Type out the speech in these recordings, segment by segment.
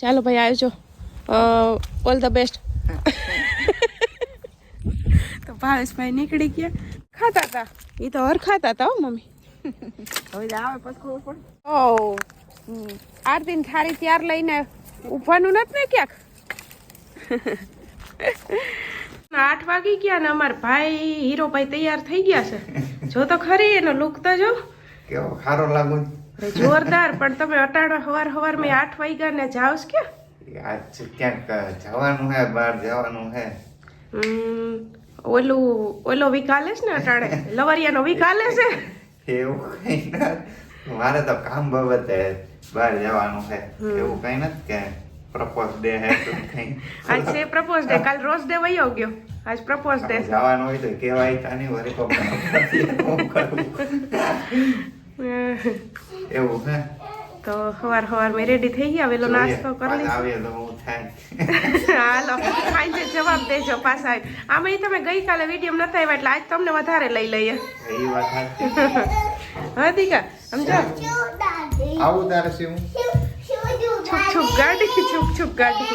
ચાલો ભાઈ આવજો. ઓલ ધ બેસ્ટ તો ભાવેશભાઈ નીકળી ગયા. ખાતા હતા એ તો હર ખાતા હતા હો મમ્મી. હવે આવે પછી ખબર પડે. ઓ આરતી થાળી ત્યાર લઈને ઊભવાનું નથી ને ક્યાંક? આઠ વાગી ગયા ને અમારા ભાઈ હીરોભાઈ તૈયાર થઈ ગયા છે. જો તો ખરી એનો લુક તો જો. કેવો ખારો લાગુ જોરદાર પણ તમે અટાણો હવાર હવાર મેં આઠ વાગ્યા ને જાઓસ ક્યાં આજ ક્યાંક જવાનું હે બહાર જવાનું હે. ઓલું ઓલો વીક હાલે છે ને અટાણે લવરિયાનો વીક હાલે છે? એવું કઈ ના મારે તો કામ બાબતે બહાર જવાનું હે. એવું કઈ નથી કે પ્રપોઝ ડે હે તો કઈ. આજ છે પ્રપોઝ ડે. કાલ રોઝ ડે વયો ગયો. આજ પ્રપોઝ ડે. જવાનું હોય તો કેવાય તાની હું કરું. એવું હે તો સવાર સવાર મેં રેડી થઈ ગયા વેલો નાસ્તો કરી લઈશ. હાલો સાંજે જવાબ દેજો પાછા આમાં તમે ગઈકાલે વીડિયો નતા આવ્યા એટલે આજ તમને વધારે લઈ લઈએ. એ વાત હા દીકા સમજો. આવું તારે શું? છુક છુક ગાડી છુક છુક ગાડી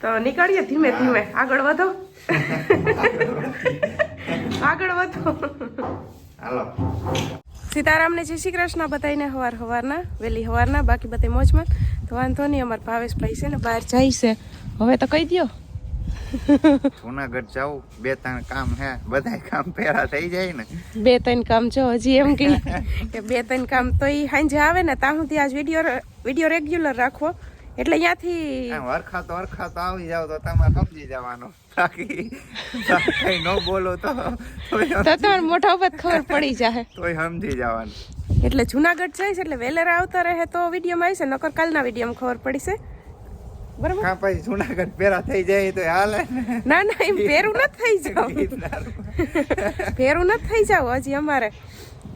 તો. નીકળીએ ધીમે ધીમે. આગળ વધો. આગળ વધો. હાલો. સીતારામને જય શ્રી કૃષ્ણ બધાને હવાર હવારના વહેલી હવારના બાકી બધે મોજમાં. તો વાંધો નહીં અમારા ભાવેશભાઈ છે ને બહાર જાય છે. હવે તો કહી દ્યો. જુનાગઢ જાઉં બે ત્રણ કામ હે બધાય કામ પેરા થઈ જાય ને. બે ત્રણ કામ છો હજી એમ કે બે ત્રણ કામ તો એ સાંજે આવે ને ત્યાં સુધી આજ વીડિયો વીડિયો રેગ્યુલર રાખવો એટલે અહીંયાથી વરખા તો વરખા તો આવી જાવ તો તમારે સમજી જવાનો. બાકી કઈ ન બોલો તો તો તમારે મોઢા ઉપર ખબર પડી જાય તોય સમજી જવાનું. એટલે જુનાગઢ જઈશ એટલે વેલેરા આવતા રહે તો વિડીયોમાં આવશે નકર કાલના વિડીયોમાં ખબર પડશે બરાબર? હા પછી જુનાગઢ પેલા થઈ જાય તો હાલે. ના ના એમ પેરું ન થઈ જાવ. પેરું ન નથી થઈ જાવ હજી અમારે.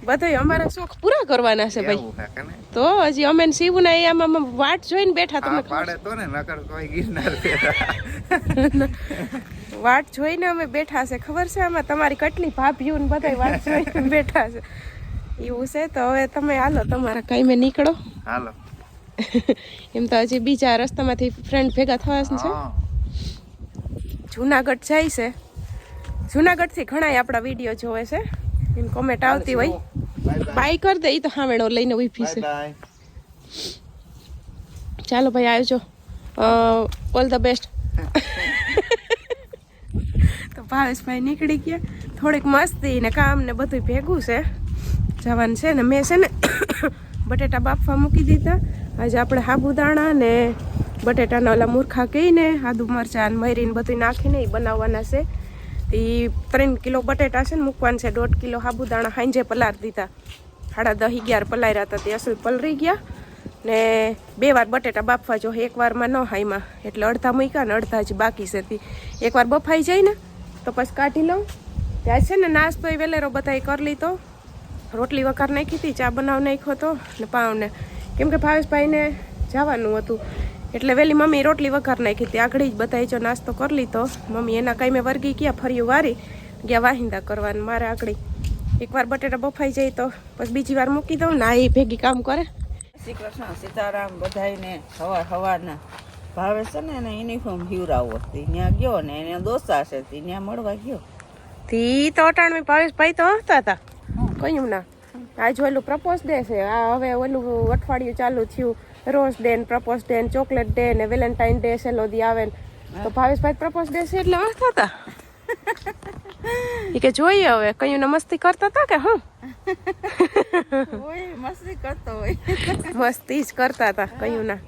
બધોય અમારા શોખ પૂરા કરવાના છે ભાઈ? તો હજી અમે શિવના આમાં વાટ જોઈને બેઠા તમે પાડે તો ને નકર કોઈ ગિરનાર વાટ જોઈને અમે બેઠા છે ખબર છે આમાં? તમારી કેટલી ભાભીઓ ને બધા વાટ જોઈને બેઠા છે. એવું છે? તો હવે તમે હાલો તમારા કઈ મેં નીકળો. હાલો. એમ તો હજી બીજા રસ્તામાંથી ફ્રેન્ડ ભેગા થવા છે જુનાગઢ જાય છે. જુનાગઢથી ઘણાય આપણા વીડિયો જોવે છે. એમ કોમેન્ટ આવતી હોય. બાય કર દે એ તો હામેણો લઈને ઊભી છે. ચાલો ભાઈ, આવજો. ઓલ ધ બેસ્ટ તો ભાવેશભાઈ નીકળી ગયા. થોડીક મસ્તી ને કામ ને બધું ભેગું છે. જવાનું છે ને, મેં છે ને બટેટા બાફવા મૂકી દીધા. આજે આપણે સાબુદાણા ને બટેટાના ઓલા મૂર્ખા કહીને, આદુ મરચાં મરીને બધું નાખીને એ બનાવવાના છે. એ ત્રણ કિલો બટેટા છે ને મૂકવાના છે, દોઢ કિલો સાબુદાણા હાંજે પલાર દીધા. સાડા દસ અગિયાર પલાર્યા હતા તે અસલ પલરી ગયા. ને બે વાર બટેટા બાફવા જો એક વારમાં ન હાઈમાં એટલે અડધા મૂક્યા ને અડધા જ બાકી છે. એકવાર બફાઈ જાય ને, તો પછી કાઢી લઉં. ત્યાં છે ને નાસ્તો એ વેલેરો બધા કરી લીધો. રોટલી વઘાર નાખી હતી, ચા બનાવ નાખ્યો હતો ને પાવને કેમ કે ભાવેશભાઈને જવાનું હતું. એટલે વેલી મમ્મી રોટલી વઘાર નાખી હતી. આગળ જ બધાએ જો નાસ્તો કરી લીધો. મમ્મી એના કાંઈ મેં વર્ગી ગયા ફર્યું વારી ગયા વાહિંદા કરવાનું મારે આગળ. એકવાર બટેટા બફાઈ જાય તો પછી બીજી વાર મૂકી દઉં ને એ ભેગી કામ કરે. શ્રી કૃષ્ણ. સીતારામ બધાને હવા સવારના ભાવે છે ને એને યુનિફોર્મ હિવરાવો હતી. ત્યાં ગયો ને એને દોસ્તા છે તે ત્યાં મળવા ગયો. તી તો અટાણ ભાવેશ ભાવેશભાઈ તો હતા. હતા કયું ના? આજ ઓલું પ્રપોઝ ડે છે. આ હવે ઓલું અઠવાડિયું ચાલુ થયું. રોઝ ડે ને પ્રપોઝ ડે ને ચોકલેટ ડે ને વેલેન્ટાઇન ડે સેલો દી આવે ને. તો ભાવેશભાઈ પ્રપોઝ ડે છે એટલે હસતા હતા. એ કે જોઈએ હવે કયું ને મસ્તી કરતા હતા કે હું? મસ્તી કરતો હોય. મસ્તી જ કરતા હતા કયું ના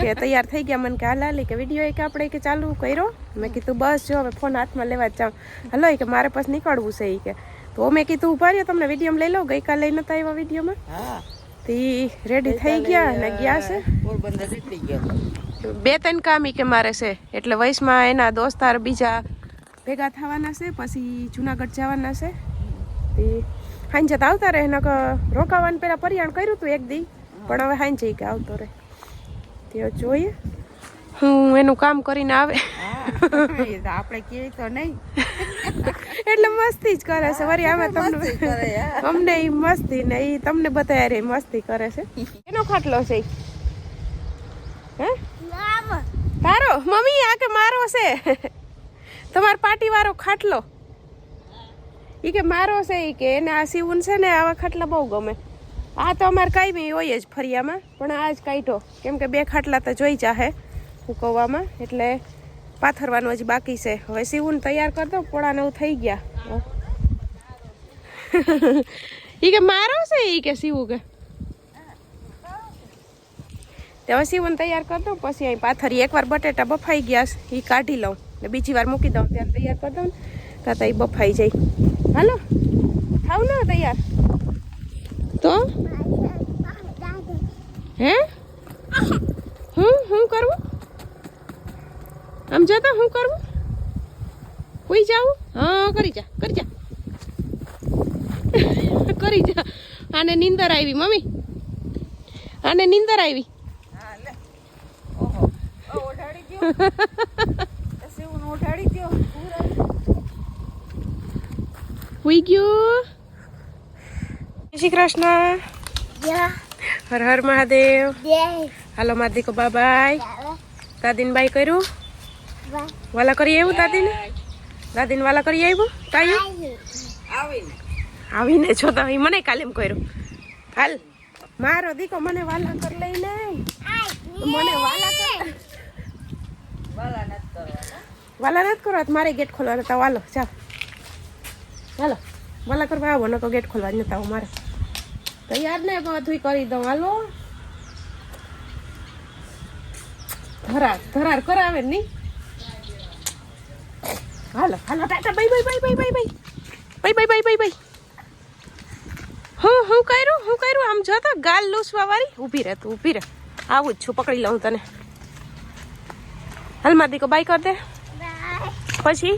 કે તૈયાર થઈ ગયા મને કે હાલ હાલી કે વીડિયો એક આપણે કે ચાલુ કર્યો? મેં કીધું બસ જો હવે ફોન હાથમાં લેવા જ જાઉં. હલો કે મારે પછી નીકળવું છે એ કે. તો મેં કીધું ઊભા રહ્યો તમને વીડિયો લઈ લો ગઈકાલે નતા આવ્યા વિડીયોમાં હા. તી રેડી થઈ ગયા અને ગયા છે? બે ત્રણ કામ કે મારે છે. એટલે વયસમાં એના દોસ્તાર બીજા ભેગા થવાના છે પછી જુનાગઢ જવાના છે. તે હાંજે તો આવતા રહે નકર રોકાવાનું પહેલાં પરિયાણ કર્યું હતું એક દી. પણ હવે હાંજે કે આવતો રહે. તે જોઈએ. હું એનું કામ કરીને આવે. એ આપણે કહીએ તો નહીં. એટલે મસ્તી જ કરે છે. વરી આમાં તમને. અમને ઈ મસ્તી ને ઈ તમને બધા રે મસ્તી કરે છે. એનો ખાટલો છે? હે? તારો? મમ્મી આ કે મારો છે? તમાર પાટી વાળો ખાટલો. ઈ કે મારો છે ઈ કે એને આ સીવન છે ને આવા ખાટલા બહુ ગમે. આ તો અમારે કાંઈ હોય જ ફરિયામાં પણ આ જ કાઢ્યો કેમ કે બે ખાટલા તો જોઈ જાહે. હુકવવામાં એટલે પાથરવાનું હજી બાકી છે. હવે સીવું તૈયાર કરી દો પોળાને એવું થઈ ગયા. એ કે મારો છે એ કે સીવું કે. હવે સીવું તૈયાર કરી દઉં પછી અહીં પાથરી એકવાર બટેટા બફાઈ ગયા છે એ કાઢી લઉં. ને બીજી વાર મૂકી દઉં ત્યારે તૈયાર કરી દઉં ત્યાં એ બફાઈ જાય. હાલો થાવ ને તૈયાર. તો? હે? હું હું કરવું? આમ જતા હું કરવું? કોઈ જાવું હા કરી જા કરી જા. કરી જા. આને નીંદર આવી મમ્મી. આને નીંદર આવી. હુઈ ગયું? શ્રી કૃષ્ણ. હર હર મહાદેવ. હાલો માદીકો બાબાય દાદીન બાઈ કર્યું? વાલા કરી આવ્યું દાદીને? દાદીને વાલા કરી આવ્યું? તાયું? આવીને આવીને છો તો મને કાલે એમ કર્યું. હાલ, મારો દીકો મને વાલા કર લઈને મને વાલા કર વાલા નથી કરવાના. વાલા નથી કરવા તો મારે ગેટ ખોલવાના તા વાલો, ચાલ. હાલો વાલા કરવા આવો નકો ગેટ ખોલવા જ નતા મારે. તૈયાર ને બધું કરી દઉં, હાલો. ધરાર ધરાર કરાવે ને નહીં? હાલો હાલો tata bye bye bye bye bye bye bye bye bye bye હું હું કર્યું હું કર્યું? આમ જો તો ગાલ લૂસવા વાળી ઊભી રહે તું ઊભી રહે. આવું જ છું પકડી લઉં તને. હાલ મારી દીકો બાય કર દે. પછી?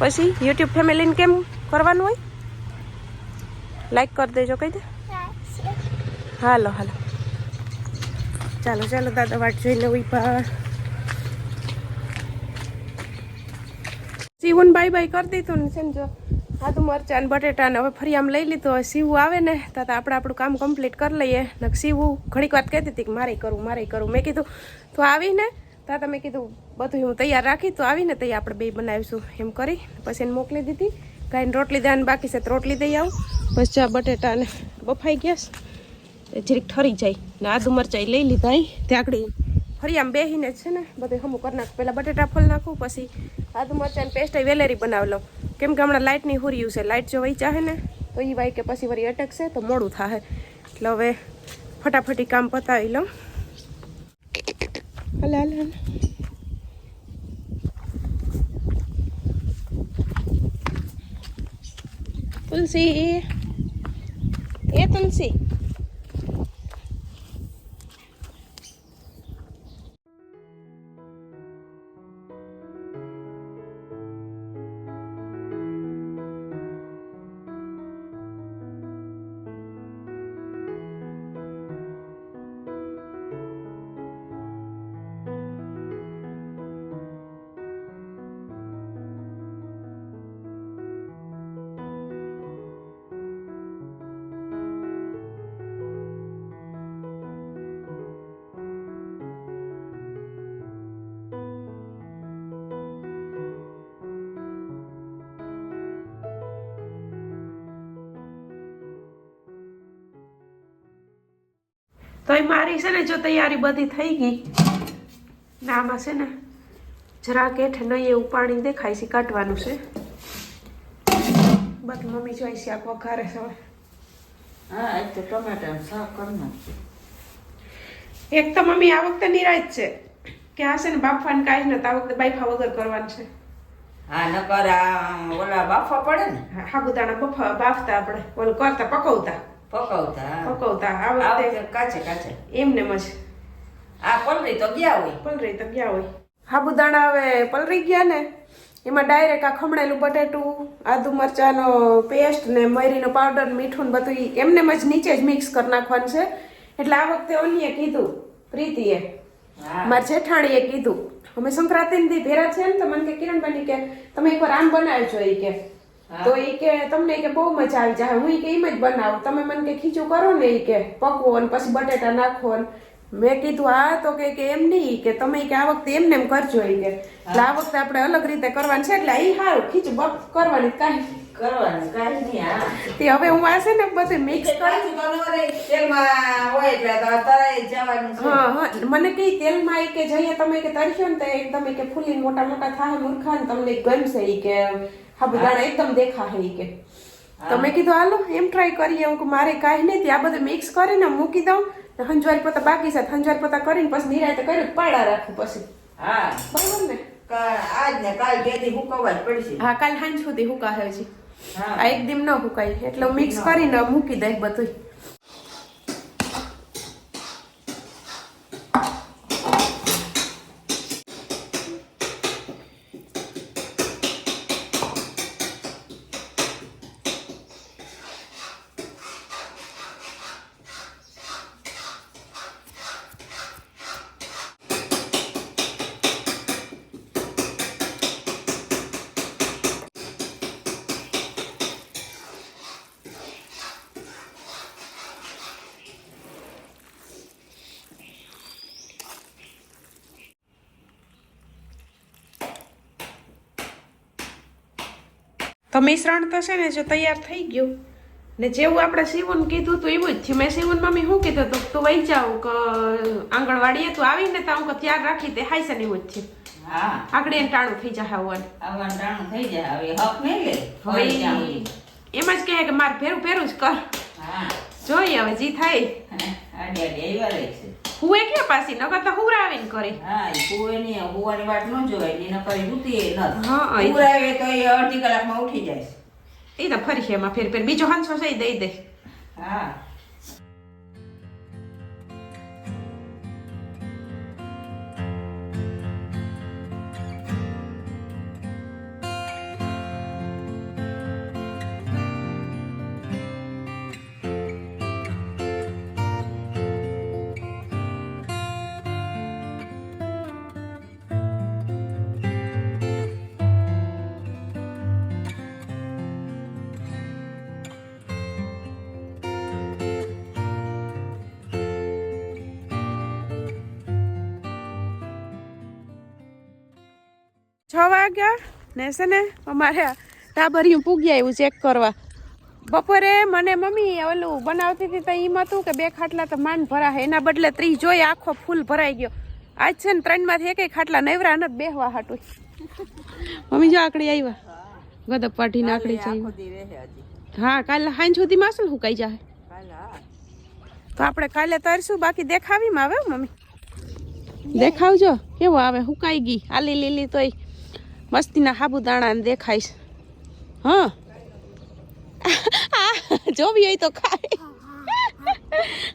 પછી? યુટ્યુબ ફેમિલીને કેમ કરવાનું હોય? લાઈક કરી દેજો કહી દે. હાલો હાલો. ચાલો ચાલો દાદા વાટ જોઈને ઊભા સીવું બાય બાય કરી દીધું ને સમજો આદુ મરચાં ને બટેટા ને હવે ફરી આમ લઈ લીધું. હવે સીવું આવે ને તો આપણે આપણું કામ કમ્પ્લીટ કરી લઈએ. ને સીવું ઘણીક વાત કહેતી હતી કે મારે કરું મારે કરું. મેં કીધું, તો આવીને તો તમે કીધું, બધું હું તૈયાર રાખી, તો આવીને તૈયાર આપણે બે બનાવીશું. એમ કરી પછી એને મોકલી દીધી. ગાયને રોટલી દેવાની બાકી છે તો રોટલી દઈ આવું. પછી ચા બટેટાને બફાઈ ગયા જરીક ઠરી જાય. ને આદુ મરચાઈ લઈ લીધા અહીં. ત્યાંકડી ફરી આમ બેહીને છે ને, બધું હમું કરી નાખું. પહેલાં બટેટા ફોલ નાખું, પછી આદુ મરચાં પેસ્ટ વેલેરી બનાવી લઉં. કેમ કે હમણાં લાઇટની હુરિયું છે લાઇટ જો વહી ચાહે ને, તો એ વાય કે પછી વળી અટકશે તો મોડું થાય એટલે હવે ફટાફટી કામ પતાવી લઉં. હાલ, હાલે હાલે. તુલસી, એ તુલસી. તો એ મારી છે ને જો તૈયારી બધી થઈ ગઈ. ને આમાં છે ને જરાક હેઠે નહીં એવું પાણી દેખાય છે કાઢવાનું છે. બાકી મમ્મી જોઈ છે આખો વઘારે છે હા આજ તો ટમેટાનું શાક કરી એક તો મમ્મી આ વખતે નિરાશ છે કે આ છે ને બાફાને કાંઈ નથી આ વખતે બાફા વગર કરવાનું છે. હા નકર ઓલા બાફા પડે ને? હાબુદાણા સાબુદાણા બફા બાફતા આપણે ઓલું કરતા પકવતા. પકવતા પકવતા આ વખતે કાચે કાચે. એમને જ આ પલરી તો ગયા હોય. પલરી તો ગયા હોય. સાબુદાણા હવે પલરી ગયા ને એમાં ડાયરેક્ટ આ ખમણેલું બટેટું આદુ મરચાંનો પેસ્ટ ને મરીનો પાવડર મીઠું ને બધું એમને જ નીચે જ મિક્સ કરી નાખવાનું છે. એટલે આ વખતે ઓલીએ કીધું પ્રીતિએ. મારા જેઠાણીએ કીધું અમે સંક્રાંતિ દી ભેરા છે ને તો મને કે કિરણબેન કે તમે એકવાર આમ બનાવજો એ કે. તો ઈ કે તમને કે બહુ મજા આવી જાય. હું કે એમ જ બનાવું. તમે મને કે ખીચું કરો ને ઈ કે પકવો ને પછી બટેટા નાખો ને. મેં કીધું આ તો કે એમ નહીં. કે તમે કે આ વખતે એમને એમ કરજો. એ કે એટલે આ વખતે આપણે અલગ રીતે કરવાનું છે. એટલે એ સારું ખીચું બક કરવાની કાંઈ કરવાનું કાંઈ નહીં તે હવે હું આ છે ને બધું મિક્સ કરી. એ હા હા મને કઈ તેલમાં એ કે જઈએ તમે કે તરશો ને તો એકદમ કે ફૂલી મોટા મોટા થાય મૂર્ખા ને તમને ગમશે એ કે સાબુદાણા એકદમ દેખાશે ઈ કે. તમે કીધું હાલો એમ ટ્રાય કરીએ. હું કે મારે કાંઈ નહીં ત્યાં આ બધું મિક્સ કરીને મૂકી દઉં ને હંજવારી પોતા બાકી સાથે હંજવારી પોતા કરીને પછી નિરાતે કર્યું પાડા રાખું પછી. હા. બરાબર ને? આજ ને કાલ બે દી હુકવવા જ પડશે. હા કાલ સાંજ સુધી હુકાશે છે હા. આ એક દિન ન હુકાય એટલે મિક્સ કરીને મૂકી દઈ બધું મિશ્રણ તો છે ને જો તૈયાર થઈ ગયું. ને જેવું આપણે સીવન કીધું હતું એવું જ થયું. મેં સીવન મમ્મી શું કીધું હતું? તું વહી જાવ કે આંગણવાડીએ તું આવીને તો હું ત્યાર રાખી તે હાઈ છે ને એવું જ થયું આગળ એને ટાણું થઈ જાય આવવાનું ટાણું થઈ જાય. હવે હક નહીં લે. એમ જ કહે કે મારે ફેરું ફેરું જ કર. જોઈએ હવે જી થાય. આડી આડી આવ્યા રહે છે. હું એ ક્યાં પાછી? નકર તો હુરાવીને કરી. હા કુવે ની હુવાની વાત ન જોવાયની નકરી હુતી ન હા, હુરાવે તો એ અડધી કલાકમાં ઉઠી જાય. એ તો ફરી છે એમાં ફેર ફેર. બીજો હંસો છે દઈ દે. હા. છ વાગ્યા ને છે ને અમારે ટાબરિયું પૂગ્યા એવું ચેક કરવા. બપોરે મને મમ્મી ઓલું બનાવતી હતી તો એમ હતું કે બે ખાટલા તો માંડ ભરા એના બદલે ત્રીસ જોઈ આખો ફૂલ ભરાઈ ગયો. આજ છે ને ત્રણમાંથી એકેય ખાટલા નવરા નથી બેહવા હાટું. મમ્મી જો આકડી આવ્યા ગદપ પાઠી નાકડી છે. હા કાલે સાંજ સુધીમાં શું હુકાઈ જાય તો આપણે કાલે તરશું બાકી દેખાવીમાં આવે મમ્મી? દેખાવજો કેવો આવે હુકાઈ ગઈ. આલી લીલી તોય. મસ્તીના સાબુદાણા દેખાય હા. જોવી હોય તો ખાય.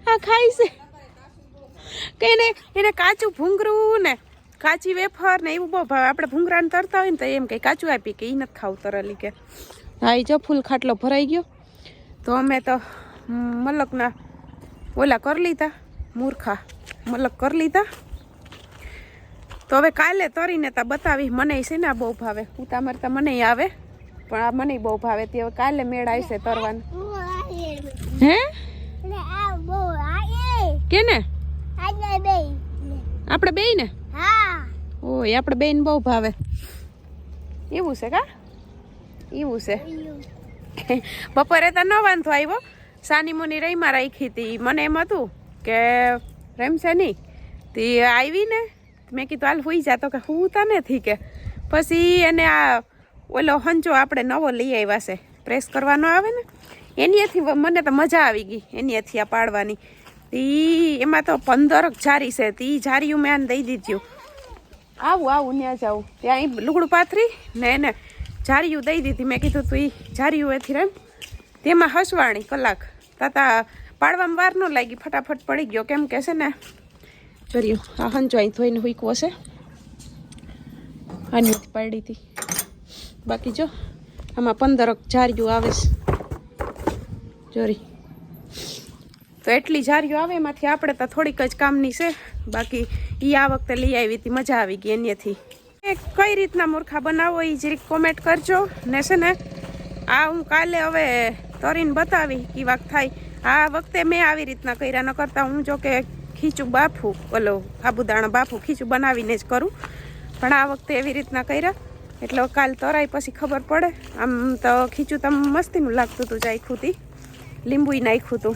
હા ખાય છે. કે એને એને કાચું ભૂંગરું ને કાચી વેફર ને એવું બહુ ભાવે. આપણે ભૂંગરાને તરતા હોય ને તો એમ કંઈ કાચું આપી કે એ નથી ખાવું તરલી કે. હા એ જો ફૂલ ખાટલો ભરાઈ ગયો. તો અમે તો મલકના ઓલા કરી લીધા, મૂર્ખા, મલક કરી લીધા. તો હવે કાલે તરીને તા બતાવી મને છે ને બહુ ભાવે. ઉતા મરતા મને આવે, પણ આ મને બહુ ભાવે. તે હવે કાલે મેળ આવશે તરવાનું. હે? કેને? આપણે બે ને? ઓય, આપણે બેન બહુ ભાવે. એવું છે કા? એવું છે. બપોરે તો ન વાંધો આવ્યો. સાની મુની રહીમાં રાખી હતી. મને એમ હતું કે, રમશે નહીં. તે આવી ને? મેં કીધું, હાલ હોઈ જા. તો કે, હું તા નથી કે. પછી એને આ ઓલો હંચો આપણે નવો લઈ આવ્યા છે. પ્રેસ કરવાનો આવે ને એનીથી મને તો મજા આવી ગઈ એનીથી આ પાડવાની. તી એમાં તો પંદર જારી છે. તી જારીયું મેં આને દઈ દીધું. આવું આવું ત્યાં જાઉં ત્યાં લુગડું પાથરી ને એને જારીયું દઈ દીધી. મેં કીધું, તું એ જારીયું એથી રેમ તેમાં હસવાણી કલાક. તાતા પાડવામાં વાર ન લાગી. ફટાફટ પડી ગયો. કેમ કે છે ને જોર્યું આ હંચો અહીં ધોઈને હુકવો છે આની પાડી હતી. બાકી જો, આમાં પંદરક જારીયું આવે છે. જોરી. તો એટલી જારીઓ આવે, એમાંથી આપણે તો થોડીક જ કામની છે. બાકી એ આ વખતે લઈ આવી હતી, મજા આવી ગઈ એનેથી. એ કઈ રીતના મૂર્ખા બનાવો એ જરીક કોમેન્ટ કરજો. ને છે ને, આ હું કાલે હવે તરીને બતાવી કે વાક થાય. આ વખતે મેં આવી રીતના કર્યા ન કરતા હું જો કે ખીચું બાફું, ઓલો સાબુદાણા બાફું, ખીચું બનાવીને જ કરું. પણ આ વખતે એવી રીતના કર્યા. એટલે કાલ તરાય પછી ખબર પડે. આમ તો ખીચું તમ મસ્તીનું લાગતું હતું હતી લીંબુય નાખ્યું હતું.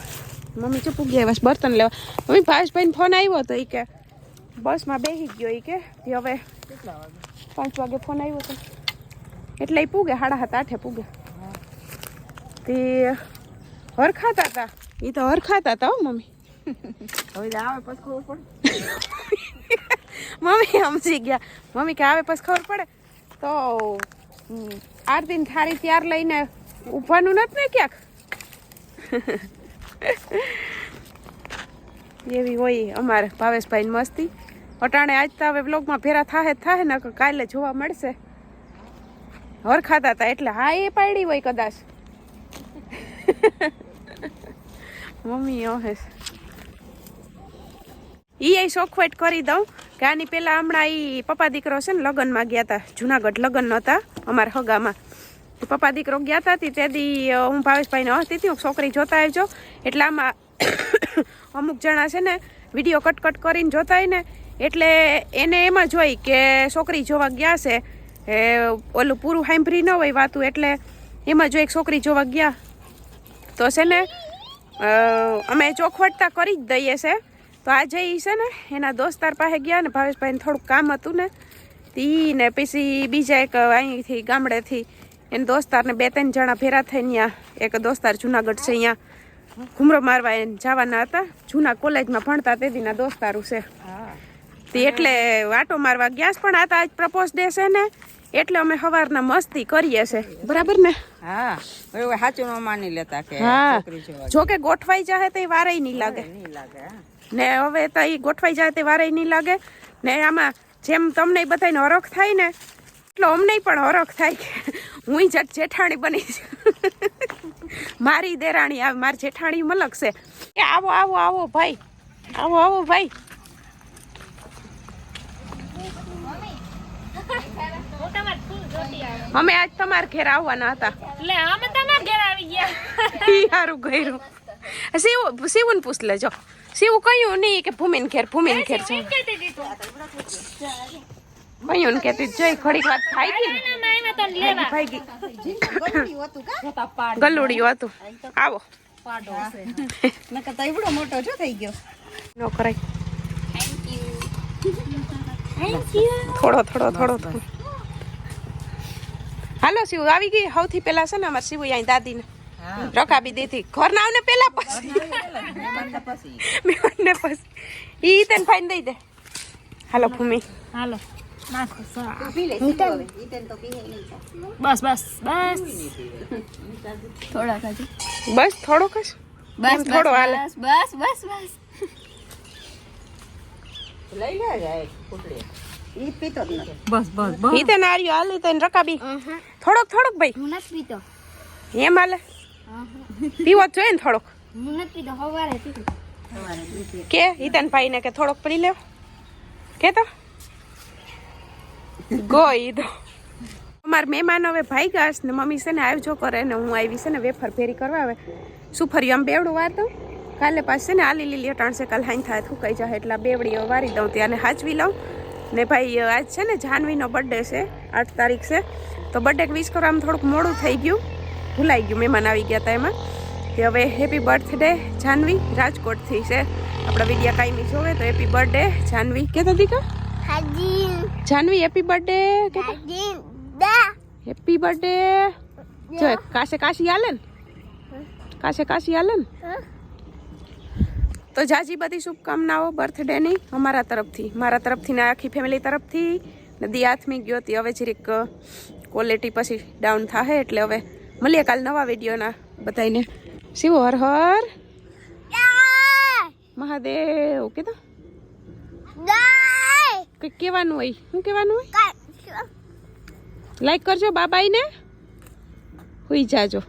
મમ્મી ચૂપ ગયા બસ બર્તન લેવા. મમ્મી, ભાવેશભાઈને ફોન આવ્યો હતો એ કે, બસમાં બેસી ગયો એ કે હવે પાંચ વાગે ફોન આવ્યો હતો. એટલે એ પૂગે, સાડા સાત આઠે પૂગે. તે હરખાતા હતા. એ તો હરખાતા હતા હો, મમ્મી. હવે આવે પછી ખબર પડે. મમ્મી સમજી ગયા. મમ્મી કે આવે પછી ખબર પડે? તો આરતી ને થાળી ત્યાર લઈને ઊભવાનું નથી ને ક્યાંક? એવી હોય અમારે ભાવેશભાઈ મસ્તી. અટાણે આજ તો હવે બ્લોગમાં ફેરા થાહે થાહે ને કાલે જોવા મળશે. હરખાતા હતા એટલે હા એ પાડી હોય કદાચ. મમ્મી ઓહે. ઈ એ શોખવેટ કરી દઉં. કે આની પહેલાં હમણાં એ પપ્પા દીકરો છે ને લગ્નમાં ગયા હતા જુનાગઢ લગ્ન નહોતા અમારા હગામાં. પપ્પા દીકરો ગયા હતા તે દી હું ભાવેશભાઈને હતી હું છોકરી જોતા આવજો. એટલે આમાં અમુક જણા છે ને વીડિયો કટ કટ કરીને જોતા હોય ને, એટલે એને એમાં જોઈ કે છોકરી જોવા ગયા છે. એ, ઓલું પૂરું સાંભળી ન હોય વાતું, એટલે એમાં જો એક છોકરી જોવા ગયા. તો છે ને અમે ચોખવટતા કરી જ દઈએ છે. તો આજે એ છે ને એના દોસ્તાર પાસે ગયા ને ભાવેશભાઈને થોડુંક કામ હતું ને તી ને પછી બીજા એક અહીંથી ગામડેથી એને દોસ્તારને બે ત્રણ જણા ભેરા થઈને ત્યાં એક દોસ્તાર જુનાગઢ છે અહીંયા ઘુમરો મારવા એને જવાના હતા. જૂના કોલેજમાં ભણતા તે દીના દોસ્તારું છે. તે એટલે વાટો મારવા ગયા પણ આ આજ પ્રપોઝ ડે છે ને એટલે અમે સવારના મસ્તી કરીએ છે. બરાબર ને? હા સાચું માની લેતા કે હા. જો કે ગોઠવાઈ જાય તો એ વારેય નહીં લાગે. નહીં લાગે ને હવે તો એ ગોઠવાઈ જાય તે વારે નહીં લાગે. ને આમાં જેમ તમને બધાને હરખ થાય ને એટલો અમને પણ હરખ થાય કે હું જટ જેઠાણી બની મારી દેરાણી આવે મારી જેઠાણી મલક છે. કે આવો આવો આવો ભાઈ આવો આવો ભાઈ. અમે આજ તમારા ઘેર આવવાના હતા. લે અમે તમારા ઘેર આવી ગયા. હારું ગયું શિવ શિવને પૂછ લેજો. શિવ કયું નહીં કે ભૂમિન ઘેર ભૂમિન ઘેર છે કહેતી હતી તું કયું ને કેતી જોઈ ઘડીક વાત થાય ગઈ ગલુડિયું હતું આવો મોટો જો થઈ ગયો નો કરાય થોડો થોડો થોડો થોડો હાલો શિવ આવી ગઈ સૌથી પેલા છે ને અમારે શિવ અહીં દાદીને રકાબી દીધી. ઘર ના આવને પેલા પછી. મહેમાનને પછી. ઈ તને ફાઈન દઈ દે. હાલો ભૂમિ. હાલો. તો બસ બસ બસ. થોડાક બસ થોડોક જ બસ થોડો હાલ. બસ બસ બસ બસ. લઈ લે જાય કુટલી ઈ પીતો જ બસ બસ ઈ તને આર્યો હાલી તને રકાબી થોડોક થોડોક ભાઈ. હું નથી પીતો. એમ હાલે. પીવો જોઈએ ને થોડોક? કે ઈતન ભાઈ ને કે થોડોક પડી લેવો? કે તો? ગોઈ દો તો. અમાર મહેમાન હવે ભાઈ ગાસ ને મમ્મી છે ને આવજો કરે ને હું આવી છે ને વેફર ફેરી કરવા આવે. શું ફર્યું આમ બેવડું વાતો. કાલે પાસે છે ને આલી લીલી અટાણશે કાલ હાઈ થાય થૂકાઈ જાય એટલા બેવડીઓ વારી દઉં ત્યાં હાચવી લઉં. ને ભાઈ આજ છે ને જાનવીનો બર્થડે છે આઠ તારીખ છે. તો બર્થડે વિશ કરવામાં થોડુંક મોડું થઈ ગયું. ભૂલાઈ ગયું મહેમાન આવી ગયા હતા એમાં. કે હવે હેપી બર્થડે જાનવી રાજકોટથી છે. આપણા વિડીયા કાયમી જોવે તો હેપી બર્થડે જાનવી. કેતા દીકા? હાજી જાનવી હેપી બર્થડે કેતા? હાજી દા. હેપી બર્થડે જો કાશે કાશી હાલે ને? કાશે કાશી હાલે ને? તો જાજી બધી શુભકામનાઓ બર્થડેની અમારા તરફથી. મારા તરફથી ને આખી ફેમિલી તરફથી. નદી હાથમી ગયો હતી હવે જરીક ક્વોલિટી પછી ડાઉન થાય એટલે હવે મળીએ કાલ નવા વિડીયોના બધાને શિવ હર હર. મહાદેવ. કીધું? કંઈક કહેવાનું હોય. શું કહેવાનું હોય? લાઈક કરજો બાબાઈને. હુઈ જાજો.